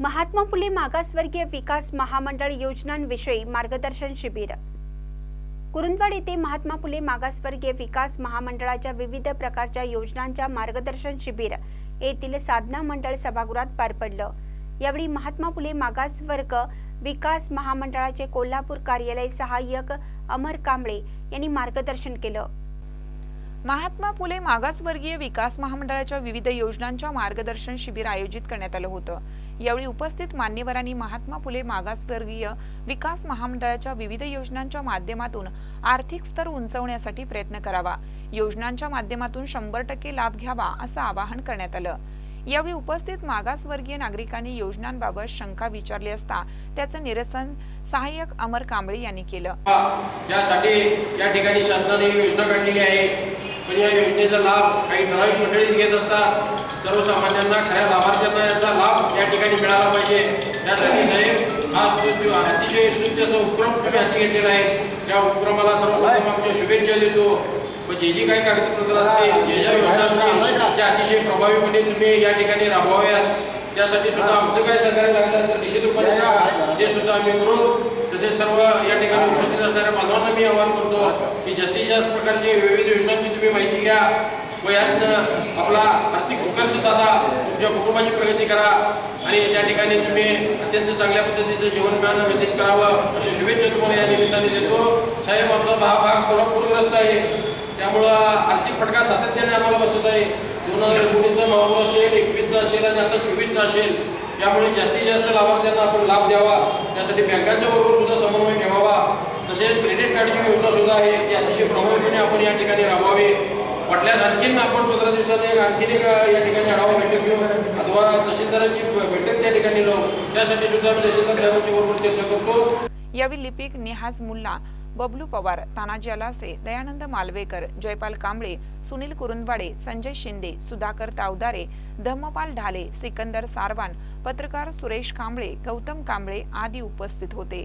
महात्मा फुले मागासवर्गीय विकास महामंडळ योजनांविषयी मार्गदर्शन शिबिर. कुरुंदवाड येथे महात्मा फुले मागासवर्गीय विकास महामंडळाच्या विविध प्रकारच्या योजनांच्या मार्गदर्शन शिबिर येथील साधना मंडळ सभागृहात पार पडलं. यावेळी महात्मा फुले मागासवर्ग विकास महामंडळाचे कोल्हापूर कार्यालय सहाय्यक अमर कांबळे यांनी मार्गदर्शन केलं. महात्मा फुले मागासवर्गीय विकास महामंडळाच्या विविध योजनांच्या मार्गदर्शन शिबिर आयोजित करण्यात आलं होतं. यावेळी उपस्थित मान्यवरांनी महात्मा फुले मागासवर्गीय विकास महामंडळाच्या विविध योजनांच्या माध्यमातून आर्थिक स्तर उंचवण्यासाठी प्रयत्न करावा. योजनांच्या माध्यमातून शंभर टक्के लाभ घ्यावा असं आवाहन करण्यात आलं. यावेळी उपस्थित मागासवर्गीय नागरिकांनी योजनांबाबत शंका विचारली असता त्याचं निरसन सहाय्यक अमर कांबळे यांनी केलं. यासाठी या ठिकाणी शासनाने योजना काढलेली आहे. पण या योजनेचा लाभ काही ठराविक मंडळीच घेत असतात. सर्वसामान्यांना खऱ्या लाभार्थ्यांना याचा लाभ या ठिकाणी मिळाला पाहिजे. त्यासाठी साहेब हा अतिशय स्तुत्य असा उपक्रम तुम्ही हाती घेतलेला आहे. त्या उपक्रमाला सर्वप्रथम आमच्या शुभेच्छा देतो. व जे जी काही कागदपत्र असतील जे ज्या योजना असतील त्या अतिशय प्रभावीपणे म्हणजे तुम्ही या ठिकाणी राबवाव्यात. त्यासाठी सुद्धा आमचं काय सहकार्य लागलं तर निश्चित रूपाने सांगा. ते सुद्धा आम्ही करू. तसेच सर्व या ठिकाणी उपस्थित असणाऱ्या बांधवांना मी आवाहन करतो. की जास्तीत जास्त प्रकारचे विविध योजनांची तुम्ही माहिती घ्या. व यातनं आपला आर्थिक उत्कर्ष साधा तुमच्या कुटुंबाची प्रगती करा. आणि त्या ठिकाणी तुम्ही अत्यंत चांगल्या पद्धतीचं जीवनमान व्यतीत करावं. अशा शुभेच्छा तुम्हाला या निमित्ताने देतो. साहेब आमचा हा भाग थोडा पूरग्रस्त आहे. त्यामुळं आर्थिक फटका सातत्याने आम्हाला बसत आहे. दोन हजार एकोणीसचा नोव्हेंबर असेल एकवीसचा असेल आणि आता चोवीसचा असेल. त्यामुळे जास्तीत जास्त लाभार्थ्यांना आपण लाभ द्यावा. त्यासाठी बँकांच्या बरोबर सुद्धा समन्वय तसेच क्रेडिट कार्डची योजना सुद्धा आहे ती अतिशय प्रभावीपणे आपण या ठिकाणी राबवावी. वाटल्यास आणखीन आपण पंधरा दिवसात एक आणखीन एक या ठिकाणी आढावा बैठक घेऊ. अथवा तहसीलदारांची बैठक त्या ठिकाणी लावू. त्यासाठी सुद्धा आम्ही तहसीलदार साहेबांची बरोबर चर्चा करतो. यावेळी लिपिक निहाज मुल्ला बबलू पवार तानाजी अलासे दयानंद मालवेकर जयपाल कांबळे सुनील कुरुंदवाडे संजय शिंदे सुधाकर तावदारे धम्मपाल ढाले सिकंदर सारवान पत्रकार सुरेश कांबळे गौतम कांबळे आदी उपस्थित होते.